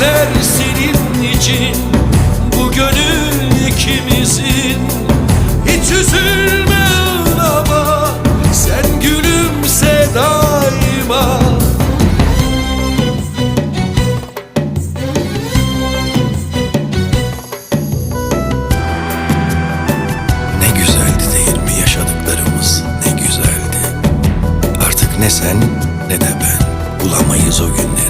Güller senin için Bu gönül ikimizin Hiç üzülme ağlama Sen gülümse daima Ne güzeldi değil mi yaşadıklarımız ne güzeldi. Artık ne sen ne de ben bulamayız o günleri.